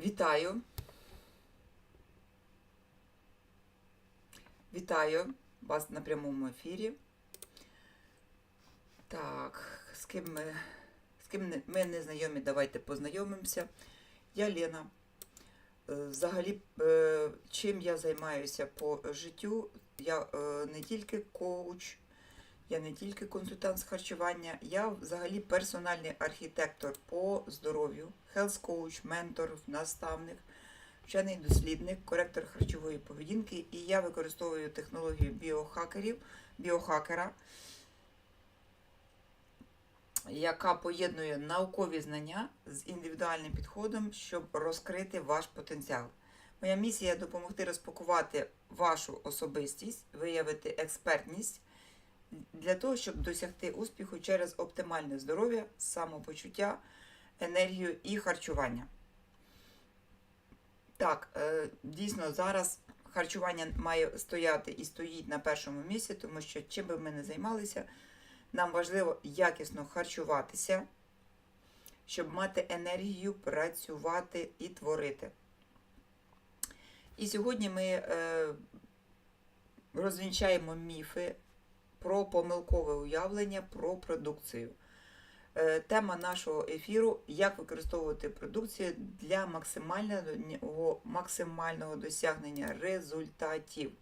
Вітаю. Вітаю вас на прямому ефірі. Так, з ким ми, з ким ми не знайомі, давайте познайомимося. Я Лена. Е, Взагалі, е, чим я займаюся по життю? Я е, не тільки коуч, я не тільки консультант з харчування, я взагалі персональний архітектор по здоров'ю, health коуч, ментор, наставник, вчений дослідник, коректор харчової поведінки, і я використовую технологію біохакерів, біохакера, яка поєднує наукові знання з індивідуальним підходом, щоб розкрити ваш потенціал. Моя місія допомогти розпакувати вашу особистість, виявити експертність для того, щоб досягти успіху через оптимальне здоров'я, самопочуття, енергію і харчування. Так, е, дійсно, зараз харчування має стояти і стоїть на першому місці, тому що чим би ми не займалися, нам важливо якісно харчуватися, щоб мати енергію працювати і творити. І сьогодні ми е, розвінчаємо міфи про помилкове уявлення про продукцію. Е, Тема нашого ефіру як використовувати продукцію для максимального, максимального досягнення результатів.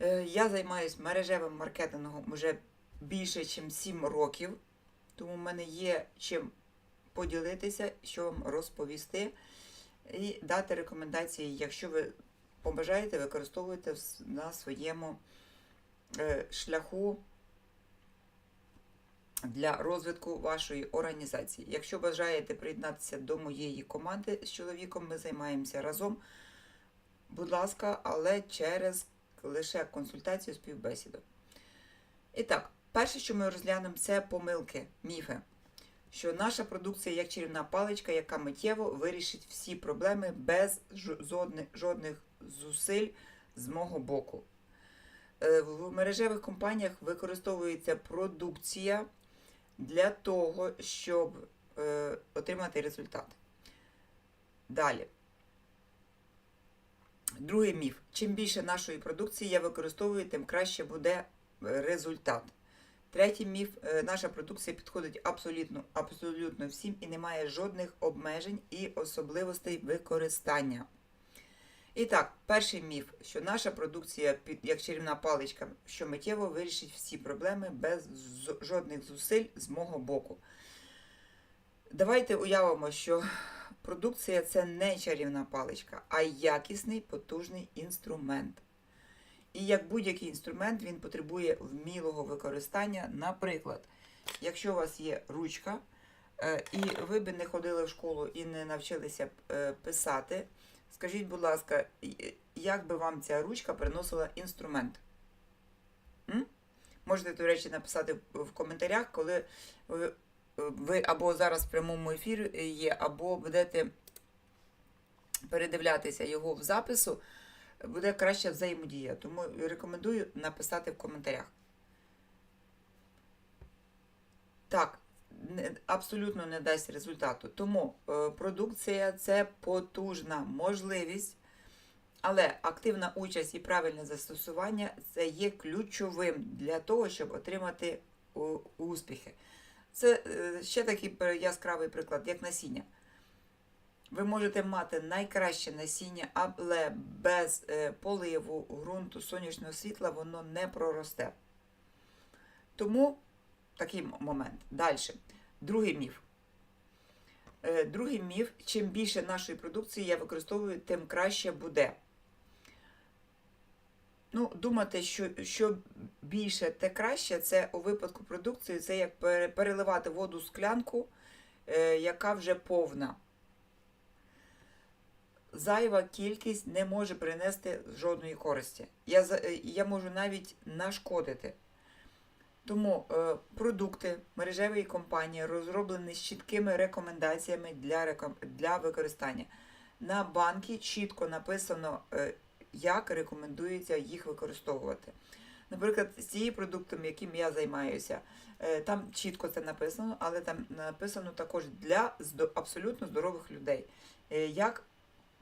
Е, Я займаюся мережевим маркетингом вже більше, ніж 7 років, тому в мене є чим поділитися, що вам розповісти, і дати рекомендації, якщо ви побажаєте, використовуйте на своєму шляху для розвитку вашої організації. Якщо бажаєте приєднатися до моєї команди з чоловіком, ми займаємося разом. Будь ласка, але через лише консультацію співбесіду. І так, перше, що ми розглянемо, це помилки, міфи. Що наша продукція як чарівна паличка, яка миттєво вирішить всі проблеми без жодних, жодних зусиль з мого боку. Е, В мережевих компаніях використовується продукція для того, щоб е, отримати результат. Далі. Другий міф. Чим більше нашої продукції я використовую, тим краще буде е, результат. Третій міф. Наша продукція підходить абсолютно, абсолютно всім і немає жодних обмежень і особливостей використання. І так, перший міф, що наша продукція, як чарівна паличка, що миттєво вирішить всі проблеми без жодних зусиль з мого боку. Давайте уявимо, що продукція це не чарівна паличка, а якісний потужний інструмент. І як будь-який інструмент, він потребує вмілого використання. Наприклад, якщо у вас є ручка, е, і ви би не ходили в школу і не навчилися е, писати, скажіть, будь ласка, як би вам ця ручка приносила інструмент? М? Можете, до речі, написати в коментарях, коли ви, ви або зараз в прямому ефірі є, або будете передивлятися його в запису, буде краща взаємодія. Тому рекомендую написати в коментарях. Так, абсолютно не дасть результату. Тому е, продукція це потужна можливість, але активна участь і правильне застосування це є ключовим для того, щоб отримати у- успіхи. Це е, ще такий яскравий приклад, як насіння. Ви можете мати найкраще насіння, але без е, поливу, ґрунту, сонячного світла воно не проросте. Тому такий момент. Далі. Другий міф. Е, Другий міф: чим більше нашої продукції я використовую, тим краще буде. Ну, думати, що, що більше, те краще, це у випадку продукції, це як переливати воду в склянку, е, яка вже повна. Зайва кількість не може принести жодної користі. Я, е, я можу навіть нашкодити. Тому е, продукти мережевої компанії розроблені з чіткими рекомендаціями для, для використання. На банки чітко написано, е, як рекомендується їх використовувати. Наприклад, з цією продуктом, яким я займаюся, е, там чітко це написано, але там написано також для абсолютно здорових людей, як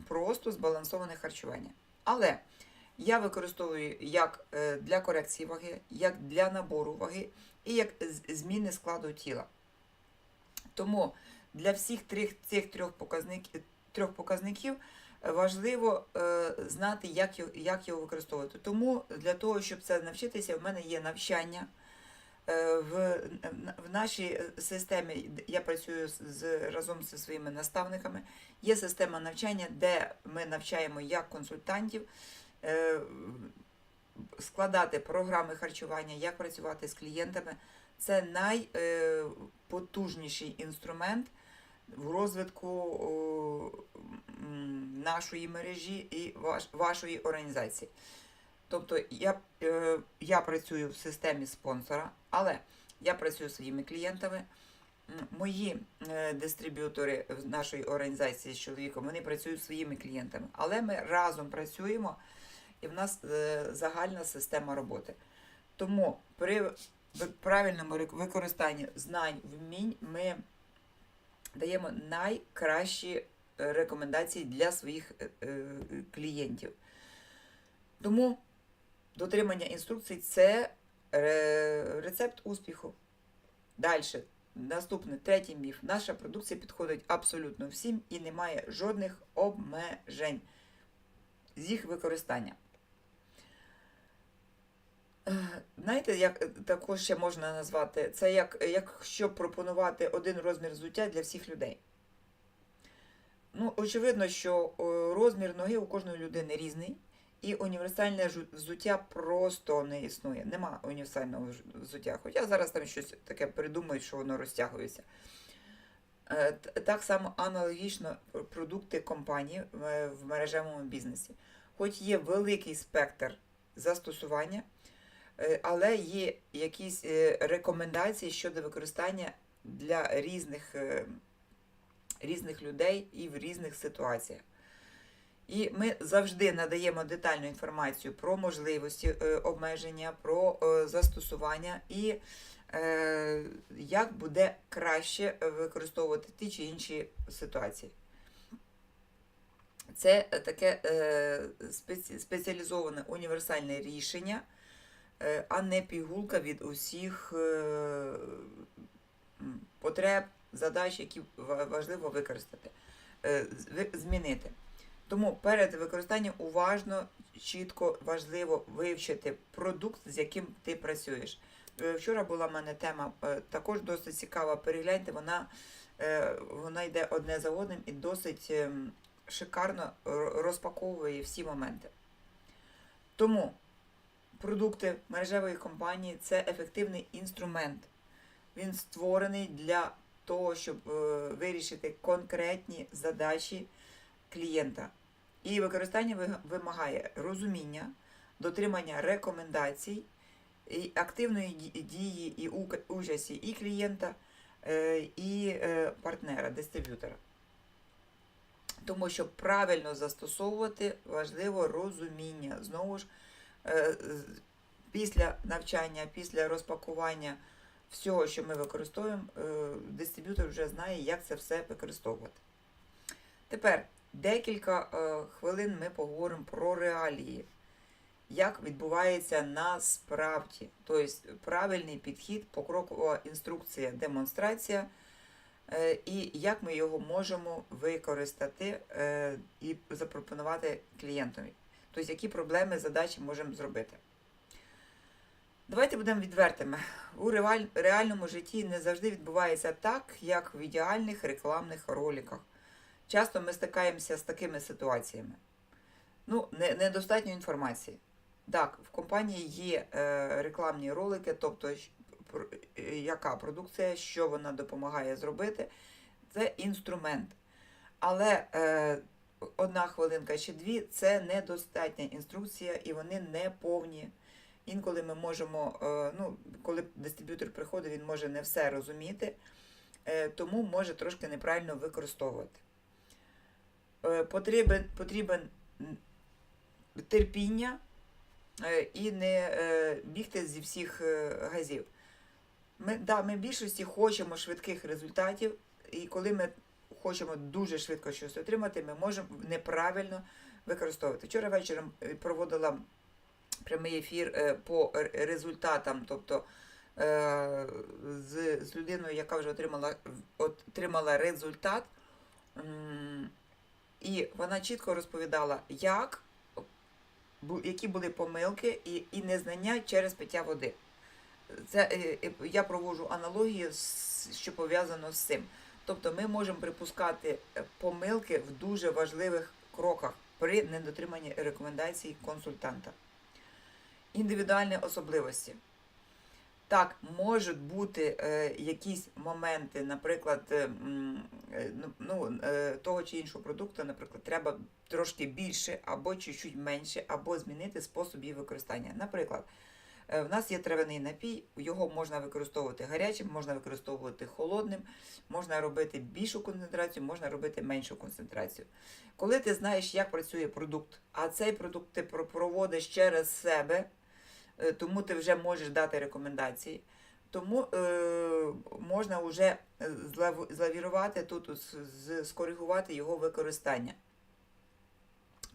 просто збалансоване харчування. Але я використовую як е, для корекції ваги, як для набору ваги і як зміни складу тіла. Тому для всіх трьох, цих трьох, показник, трьох показників е, важливо е, знати, як його, як його використовувати. Тому для того, щоб це навчитися, в мене є навчання. В, в нашій системі я працюю з, разом зі своїми наставниками. Є система навчання, де ми навчаємо як консультантів складати програми харчування, як працювати з клієнтами. Це найпотужніший інструмент в розвитку нашої мережі і вашої організації. Тобто я, е, я працюю в системі спонсора, але я працюю своїми клієнтами. Мої е, дистриб'ютори нашої організації з чоловіком, вони працюють зі своїми клієнтами, але ми разом працюємо і в нас е, загальна система роботи. Тому при правильному використанні знань, вмінь ми даємо найкращі е, рекомендації для своїх е, клієнтів. Тому дотримання інструкцій це рецепт успіху. Далі. Наступний третій міф. Наша продукція підходить абсолютно всім і немає жодних обмежень з їх використання. Знаєте, як також ще можна назвати, це як якщо пропонувати один розмір взуття для всіх людей. Ну, очевидно, що е, розмір ноги у кожної людини різний, і універсальне взуття просто не існує. Нема універсального взуття. Хоча зараз там щось таке придумають, що воно розтягується. Е, Так само аналогічно продукти компанії в мережевому бізнесі. Хоч є великий спектр застосування, але є якісь е, рекомендації щодо використання для різних, е, різних людей і в різних ситуаціях. І ми завжди надаємо детальну інформацію про можливості е, обмеження, про е, застосування і е, як буде краще використовувати ті чи інші ситуації. Це таке е, спеціалізоване універсальне рішення, е, а не пігулка від усіх е, потреб, задач, які важливо використати, е, змінити. Тому перед використанням уважно, чітко важливо вивчити продукт, з яким ти працюєш. Е, Вчора була в мене тема е, також досить цікава. Перегляньте, вона, е, вона йде одне за одним і досить ем, шикарно розпаковує всі моменти. Тому продукти мережевої компанії це ефективний інструмент. Він створений для того, щоб е, вирішити конкретні задачі клієнта. І використання вимагає розуміння, дотримання рекомендацій, і активної дії і участі і клієнта, е, і е, партнера, дистриб'ютора. Тому що правильно застосовувати важливо розуміння. Знову ж, після навчання, після розпакування всього, що ми використовуємо, е, дистриб'ютор вже знає, як це все використовувати. Тепер декілька е, хвилин ми поговоримо про реалії, як відбувається насправді. Тобто правильний підхід, покрокова інструкція, демонстрація, е, і як ми його можемо використати е, і запропонувати клієнтові. Тобто, які проблеми, задачі можемо зробити. Давайте будемо відвертими. У реальному житті не завжди відбувається так, як в ідеальних рекламних роликах. Часто ми стикаємося з такими ситуаціями. Ну, недостатньо інформації. Так, в компанії є е, рекламні ролики, тобто е, яка продукція, що вона допомагає зробити. Це інструмент. Але е, одна хвилинка чи дві це недостатня інструкція, і вони не повні. Інколи ми можемо, е, ну, коли дистриб'ютор приходить, він може не все розуміти, е, тому може трошки неправильно використовувати. Е, Потрібен, потрібен терпіння і не бігти зі всіх газів. Ми, да, ми в більшості хочемо швидких результатів, і коли ми хочемо дуже швидко щось отримати, ми можемо неправильно використовувати. Вчора вечором е, проводила прямий ефір е, по результатам, тобто е, з, з людиною, яка вже отримала, отримала результат. І вона чітко розповідала, як, які були помилки і, і незнання через пиття води. Це я проводжу аналогію, що пов'язано з цим. Тобто ми можемо припускати е, помилки в дуже важливих кроках при недотриманні рекомендацій консультанта. Індивідуальні особливості. Так, можуть бути е, якісь моменти, наприклад, е, е, ну, ну, е, того чи іншого продукту, наприклад, треба трошки більше або чуть-чуть менше, або змінити спосіб її використання. Наприклад, в нас є травяний напій, його можна використовувати гарячим, можна використовувати холодним, можна робити більшу концентрацію, можна робити меншу концентрацію. Коли ти знаєш, як працює продукт, а цей продукт ти проводиш через себе, е, тому ти вже можеш дати рекомендації. Тому е, можна вже е, злавірувати тут, скоригувати його використання.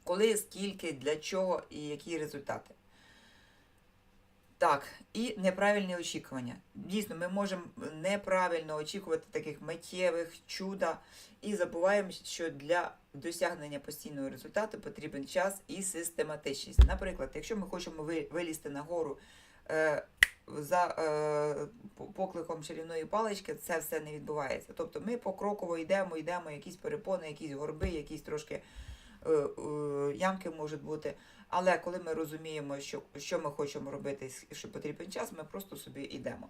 Коли, скільки, для чого і які результати. Так, і неправильні очікування. Дійсно, ми можемо неправильно очікувати таких миттєвих чуда і забуваємо, що для досягнення постійного результату потрібен час і систематичність. Наприклад, якщо ми хочемо вилізти на гору е, за е, покликом чарівної палички, це все не відбувається. Тобто ми покроково йдемо, йдемо, якісь перепони, якісь горби, якісь трошки ямки можуть бути. Але коли ми розуміємо, що, що ми хочемо робити, що потрібен час, ми просто собі йдемо.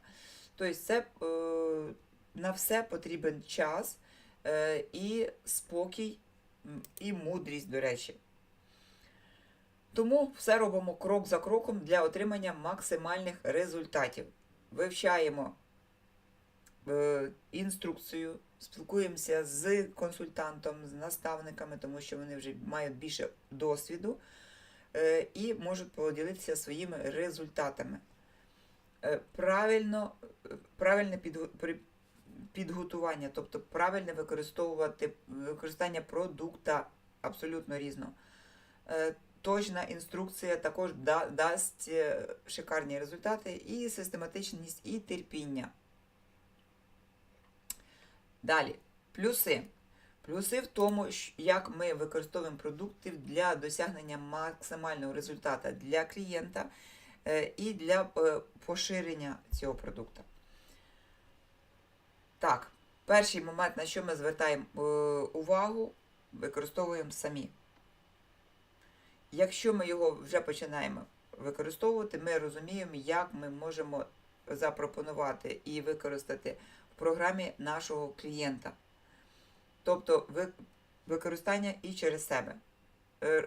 Тобто, це е, на все потрібен час е, і спокій, і мудрість, до речі. Тому все робимо крок за кроком для отримання максимальних результатів. Вивчаємо е, інструкцію, спілкуємося з консультантом, з наставниками, тому що вони вже мають більше досвіду е, і можуть поділитися своїми результатами. Е, Правильно, правильне підготування, тобто правильне використовувати використання продукта абсолютно різного. Е, Точна інструкція також да- дасть шикарні результати і систематичність, і терпіння. Далі, плюси. Плюси в тому, як ми використовуємо продукти для досягнення максимального результату для клієнта е, і для е, поширення цього продукту. Так, перший момент, на що ми звертаємо е, увагу, використовуємо самі. Якщо ми його вже починаємо використовувати, ми розуміємо, як ми можемо запропонувати і використати програмі нашого клієнта. Тобто використання і через себе. Е,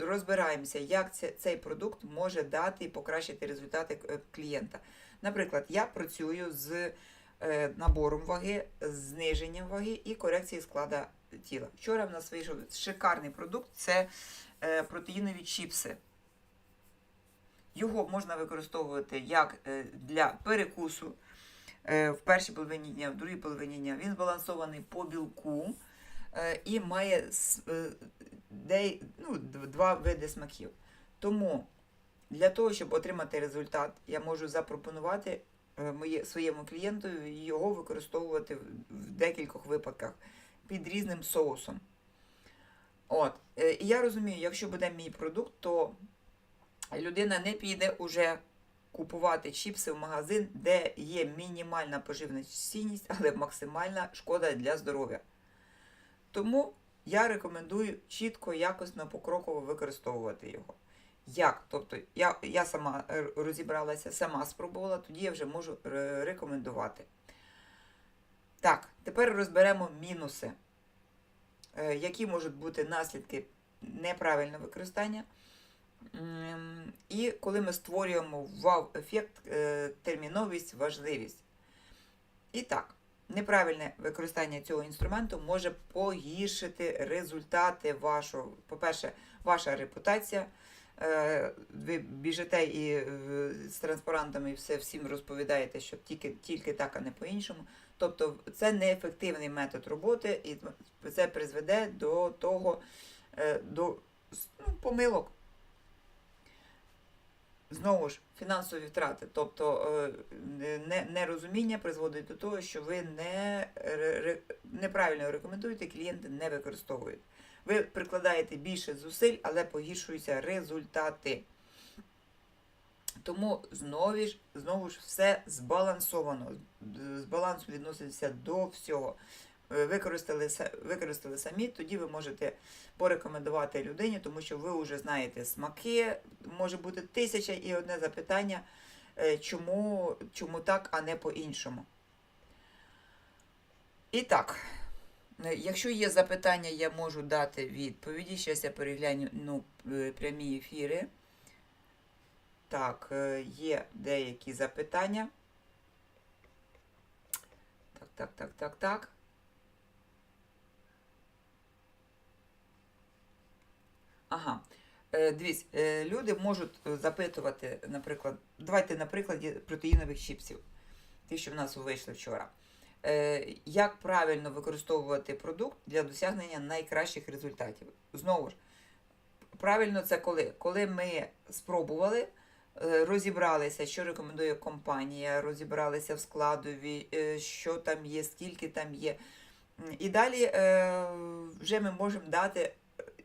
Розбираємося, як цей продукт може дати і покращити результати е, клієнта. Наприклад, я працюю з е, набором ваги, зниженням ваги і корекцією складу тіла. Вчора в нас вийшов шикарний продукт це протеїнові чіпси. Його можна використовувати як для перекусу в першій половині дня, в другій половині дня. Він збалансований по білку е, і має е, ну, два види смаків. Тому для того, щоб отримати результат, я можу запропонувати е, своєму клієнту його використовувати в, декількох випадках під різним соусом. От. е, І я розумію, якщо буде мій продукт, то людина не піде уже купувати чіпси в магазин, де є мінімальна поживна цінність, але максимальна шкода для здоров'я. Тому я рекомендую чітко, якісно, покроково використовувати його. Як? Тобто я, я сама е, розібралася, сама спробувала, тоді я вже можу е, рекомендувати. Так, тепер розберемо мінуси. Е, Які можуть бути наслідки неправильного використання? М, І коли ми створюємо вау-ефект, е, терміновість, важливість. І так, неправильне використання цього інструменту може погіршити результати вашого. По-перше, ваша репутація е, ви біжите і е, з транспарантами все всім розповідаєте, що тільки, тільки так, а не по-іншому. Тобто це неефективний метод роботи, і це призведе до того, до ну, помилок. Знову ж, фінансові втрати, тобто е, нерозуміння призводить до того, що ви не, неправильно рекомендуєте, клієнти не використовують. Ви прикладаєте більше зусиль, але погіршуються результати. Тому знову ж, знову ж все збалансовано. З балансу відноситься до всього. Е, Використали, використали самі, тоді ви можете порекомендувати людині, тому що ви вже знаєте смаки, може бути тисяча і одне запитання, е, чому, чому так, а не по-іншому. І так, е, якщо є запитання, я можу дати відповіді. Зараз я перегляну ну, прямі ефіри. Так, є деякі запитання. Так, так, так, так, так. Ага. Е, Дивіться, е, люди можуть е, запитувати, наприклад, давайте на прикладі протеїнових чіпсів, ті, що в нас вийшли вчора. Як правильно використовувати продукт для досягнення найкращих результатів? Знову ж, правильно це коли? Коли ми спробували, розібралися, що рекомендує компанія, розібралися в складові, що там є, скільки там є. І далі вже ми можемо дати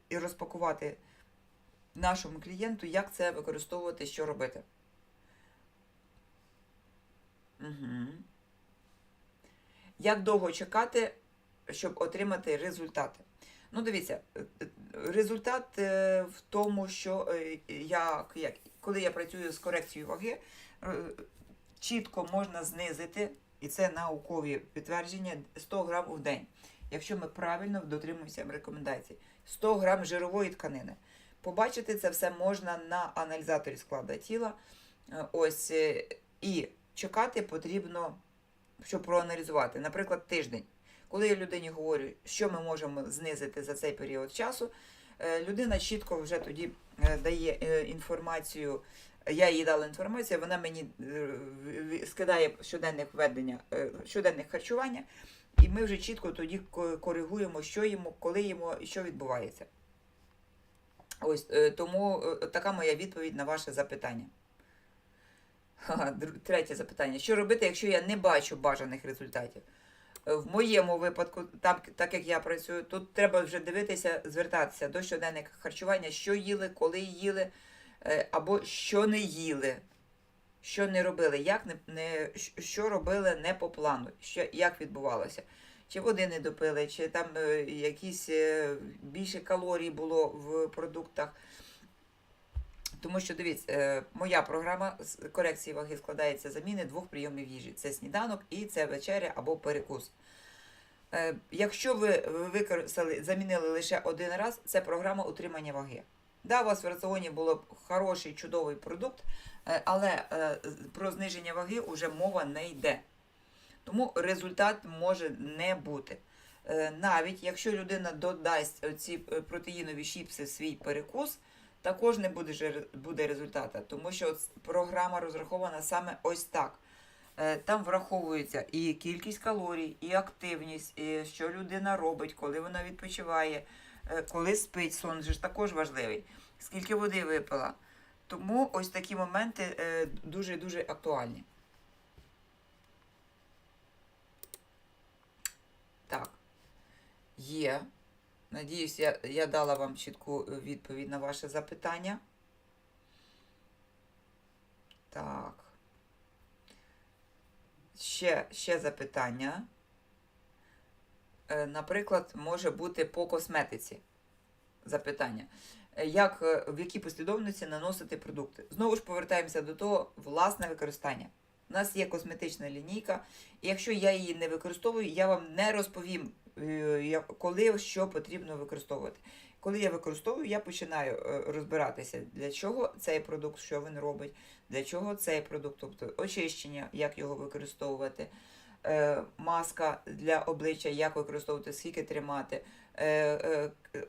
і розпакувати нашому клієнту, як це використовувати, що робити. Угу. Як довго чекати, щоб отримати результати? Ну, дивіться, е, е, результат е, в тому, що е, як, коли я працюю з корекцією ваги, чітко можна знизити, і це наукові підтвердження, 100 грам в день, якщо ми правильно дотримуємося рекомендацій. 100 грам жирової тканини. Побачити це все можна на аналізаторі складу тіла. Е, Ось е, і чекати потрібно, щоб проаналізувати, наприклад, тиждень. Коли я людині говорю, що ми можемо знизити за цей період часу, е, людина чітко вже тоді дає інформацію. Я їй дала інформацію, вона мені скидає щоденних введення, щоденних харчування, і ми вже чітко тоді коригуємо, що їмо, коли їмо і що відбувається. Ось е, тому е, така моя відповідь на ваше запитання. Третє запитання. Що робити, якщо я не бачу бажаних результатів? Е, В моєму випадку, там, так як я працюю, тут треба вже дивитися, звертатися до щоденних харчування, що їли, коли їли, або що не їли, що не робили, як не, не, що робили не по плану, що, як відбувалося. Чи води не допили, чи там е, якісь е, більше калорій було в продуктах. Тому що дивіться, е, моя програма з корекції ваги складається заміни двох прийомів їжі: це сніданок і це вечеря або перекус. Якщо ви використали, замінили лише один раз, це програма утримання ваги. Да, у вас в раціоні було б хороший, чудовий продукт, е, але е, про зниження ваги вже мова не йде. Тому результат може не бути. Е, Навіть якщо людина додасть ці протеїнові чіпси в свій перекус, також не буде, буде результата, тому що програма розрахована саме ось так. Там враховується і кількість калорій, і активність, і що людина робить, коли вона відпочиває, коли спить, сон же ж також важливий, скільки води випила. Тому ось такі моменти е, дуже-дуже актуальні. Так, є. Надіюсь, я, я дала вам чітку е, відповідь на ваше запитання. Так. Ще, ще запитання. Е, Наприклад, може бути по косметиці запитання. Е, Як, е, в якій послідовності наносити продукти? Знову ж повертаємося до того власне використання. У нас є косметична лінійка, і якщо я її не використовую, я вам не розповім, коли що потрібно використовувати. Коли я використовую, я починаю розбиратися, для чого цей продукт, що він робить, для чого цей продукт, тобто очищення, як його використовувати, маска для обличчя, як використовувати, скільки тримати, е, е,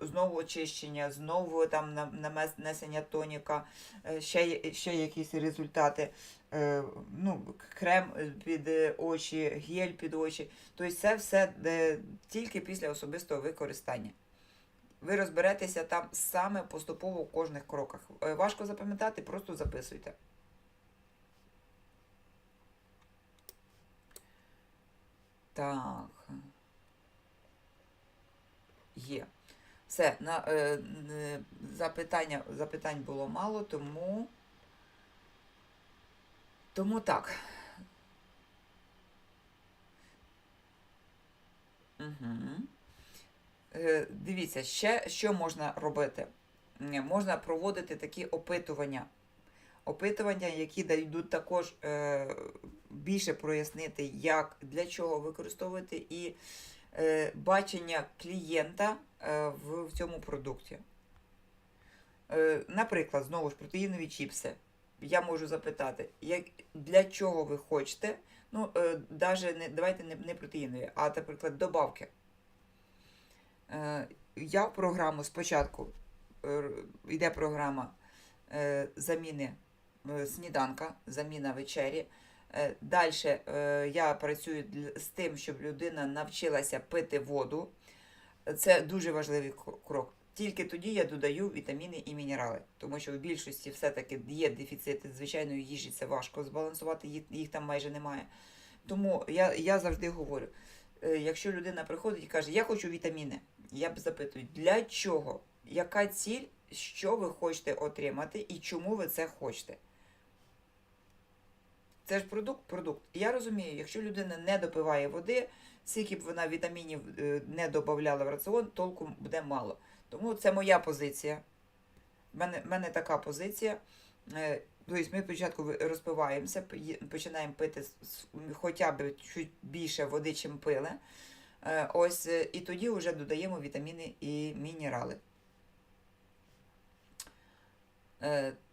знову очищення, знову там нанесення тоніка, е, ще, ще якісь результати. Е, ну, крем під е, очі, гель під очі. Тобто це все е, тільки після особистого використання. Ви розберетеся там саме поступово в кожних кроках. Е, Важко запам'ятати, просто записуйте. Так. Є. Все, на, е, е, запитання, запитань було мало, тому. Тому так. Угу. Е, дивіться, ще що можна робити? Можна проводити такі опитування. Опитування, які дадуть також е, більше прояснити, як, для чого використовувати, і е, бачення клієнта е, в, в цьому продукті. Е, наприклад, знову ж протеїнові чіпси. Я можу запитати, як, для чого ви хочете. Ну, е, даже не, давайте не, не протеїнові, а, наприклад, добавки. Е, я в програму спочатку е, йде програма е, заміни е, сніданка, заміна вечері. Е, Далі е, я працюю з тим, щоб людина навчилася пити воду. Це дуже важливий крок. Тільки тоді я додаю вітаміни і мінерали, тому що в більшості все-таки є дефіцити звичайної їжі, це важко збалансувати, їх, їх там майже немає. Тому я, я завжди говорю: е, якщо людина приходить і каже, я хочу вітаміни, я б запитую, для чого? Яка ціль, що ви хочете отримати і чому ви це хочете? Це ж продукт, продукт. І я розумію, якщо людина не допиває води, скільки б вона вітамінів е, не додавала в раціон, толку буде мало. Тому це моя позиція. У мене, мене така позиція. Е, Тобто ми спочатку розпиваємося, починаємо пити хоча б чуть більше води, чим пили. Е, Ось, і тоді вже додаємо вітаміни і мінерали.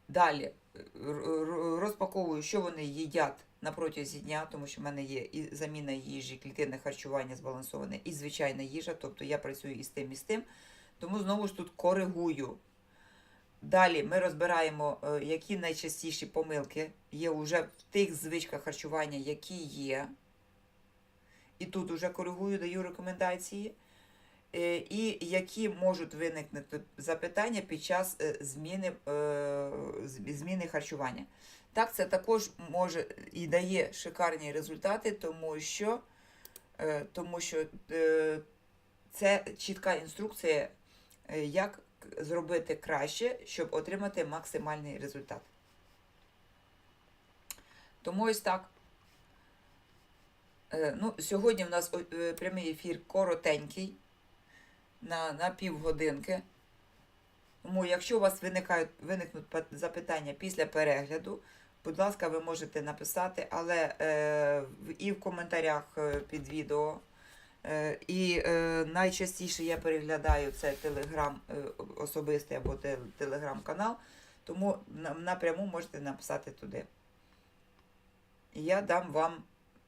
Далі розпаковую, що вони їдять на протязі дня, тому що в мене є і заміна їжі, клітинне харчування збалансоване, і звичайна їжа, тобто я працюю і з тим, і з тим. Тому знову ж тут коригую. Далі ми розбираємо, е, які найчастіші помилки є вже в тих звичках харчування, які є. І тут вже коригую, даю рекомендації. Е, І які можуть виникнути запитання під час е, зміни, е, зміни харчування. Так, це також може і дає шикарні результати, тому що, тому що це чітка інструкція, як зробити краще, щоб отримати максимальний результат. Тому ось так. Ну, сьогодні в нас прямий ефір коротенький на, на півгодинки. Тому, якщо у вас виникають, виникнуть запитання після перегляду, будь ласка, ви можете написати, але е, і в коментарях е, під відео. Е, і е, найчастіше я переглядаю це телеграм е, особистий або телеграм-канал, тому напряму можете написати туди. Я дам вам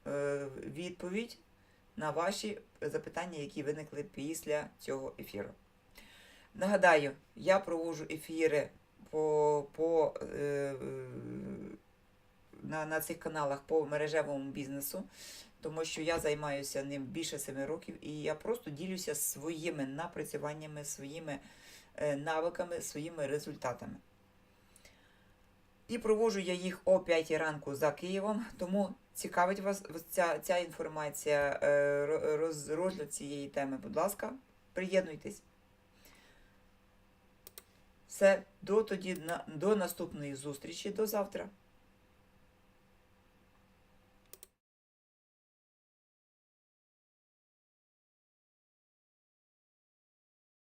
е, відповідь на ваші запитання, які виникли після цього ефіру. Нагадаю, я проводжу ефіри по, по, е, на, на цих каналах по мережевому бізнесу, тому що я займаюся ним більше семи років, і я просто ділюся своїми напрацюваннями, своїми е, навиками, своїми результатами. І проводжу я їх о 5 ранку за Києвом, тому цікавить вас ця, ця інформація, е, роз, розгляд цієї теми, будь ласка, приєднуйтесь. Все, до тоді до наступної зустрічі, до завтра.